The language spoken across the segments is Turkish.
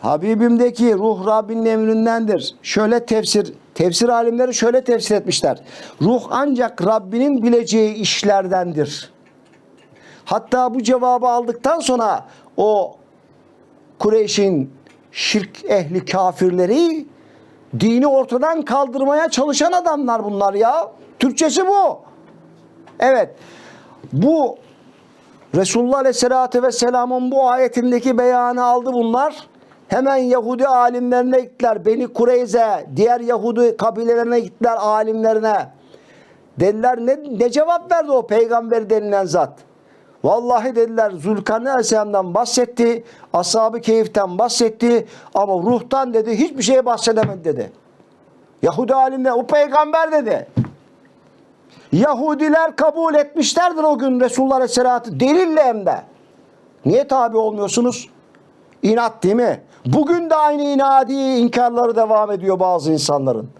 Habibimdeki ruh Rabbinin emrindendir. Şöyle tefsir, tefsir alimleri şöyle tefsir etmişler. Ruh ancak Rabbinin bileceği işlerdendir. Hatta bu cevabı aldıktan sonra o Kureyş'in şirk ehli kafirleri dini ortadan kaldırmaya çalışan adamlar bunlar ya. Türkçesi bu. Evet. Bu Resulullah Aleyhisselatü Vesselam'ın bu ayetindeki beyanı aldı bunlar. Hemen Yahudi alimlerine gittiler. Beni Kureyze, diğer Yahudi kabilelerine gittiler alimlerine. Dediler ne, ne cevap verdi o peygamber denilen zat? Vallahi dediler Zülkarneyn Aleyhisselam'dan bahsetti. Ashab-ı Keyif'ten bahsetti. Ama ruhtan dedi hiçbir şeye bahsedemedi dedi. Yahudi alimler o peygamber dedi. Yahudiler kabul etmişlerdir o gün Resulullah Aleyhisselatü delille hem de. Niye tabi olmuyorsunuz? İnat değil mi? Bugün de aynı inadi inkarları devam ediyor bazı insanların.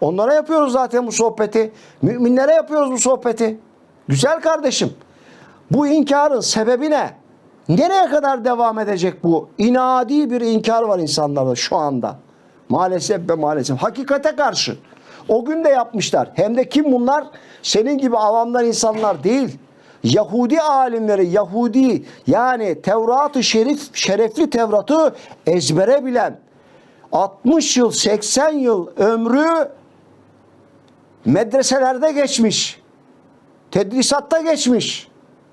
Onlara yapıyoruz zaten bu sohbeti. Müminlere yapıyoruz bu sohbeti. Güzel kardeşim. Bu inkarın sebebi ne? Nereye kadar devam edecek bu? İnadi bir inkar var insanlarda şu anda. Maalesef ve maalesef. Hakikate karşı. O gün de yapmışlar. Hem de kim bunlar? Senin gibi avamdan insanlar değil. Yahudi alimleri, Yahudi yani Tevrat-ı Şerif, şerefli Tevrat'ı ezbere bilen 60 yıl, 80 yıl ömrü medreselerde geçmiş. Tedrisatta geçmiş.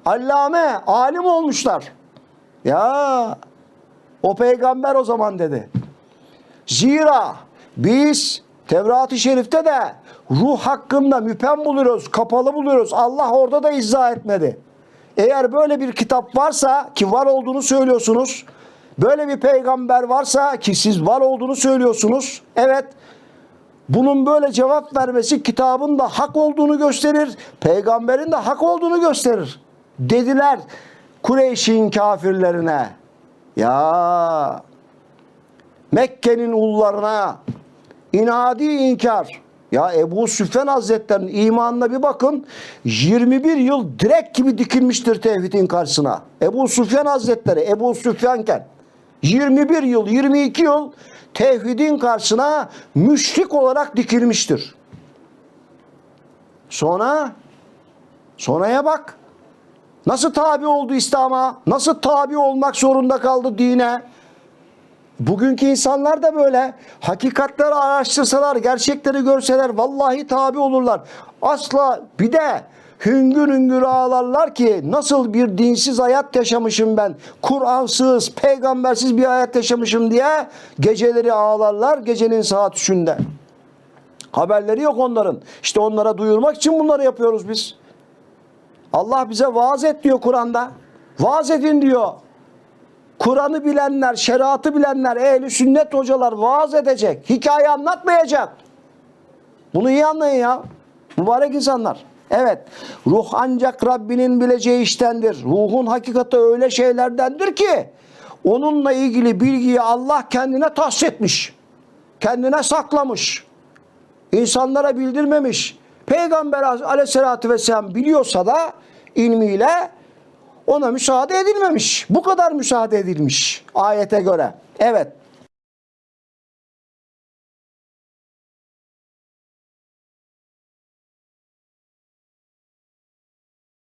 Allame, alim olmuşlar. Ya o peygamber o zaman dedi. Zira biz Tevrat-ı Şerif'te de ruh hakkında müpem buluyoruz, kapalı buluyoruz. Allah orada da izah etmedi. Eğer böyle bir kitap varsa ki var olduğunu söylüyorsunuz. Böyle bir peygamber varsa ki siz var olduğunu söylüyorsunuz. Evet. Bunun böyle cevap vermesi kitabın da hak olduğunu gösterir. Peygamberin de hak olduğunu gösterir. Dediler Kureyş'in kafirlerine. Ya Mekke'nin ullarına inadi inkar. Ya Ebu Süfyan Hazretleri'nin imanına bir bakın. 21 yıl direk gibi dikilmiştir tevhidin karşısına. Ebu Süfyan Hazretleri, Ebu Süfyanken 21 yıl, 22 yıl tevhidin karşısına müşrik olarak dikilmiştir. Sonra sonraya bak. Nasıl tabi oldu İslam'a? Nasıl tabi olmak zorunda kaldı dine? Bugünkü insanlar da böyle. Hakikatleri araştırsalar, gerçekleri görseler vallahi tabi olurlar. Asla bir de hüngür hüngür ağlarlar ki nasıl bir dinsiz hayat yaşamışım ben. Kur'ansız, peygambersiz bir hayat yaşamışım diye geceleri ağlarlar gecenin saat üçünde. Haberleri yok onların. İşte onlara duyurmak için bunları yapıyoruz biz. Allah bize vaaz et diyor Kur'an'da. Vaaz edin diyor. Kur'an'ı bilenler, şeriatı bilenler, ehli sünnet hocalar vaaz edecek. Hikaye anlatmayacak. Bunu iyi anlayın ya. Mübarek insanlar. Evet. Ruh ancak Rabbinin bileceği iştendir. Ruhun hakikati öyle şeylerdendir ki onunla ilgili bilgiyi Allah kendine tahsis etmiş. Kendine saklamış. İnsanlara bildirmemiş. Peygamber aleyhissalatü vesselam biliyorsa da ilmiyle ona müsaade edilmemiş. Bu kadar müsaade edilmiş ayete göre. Evet.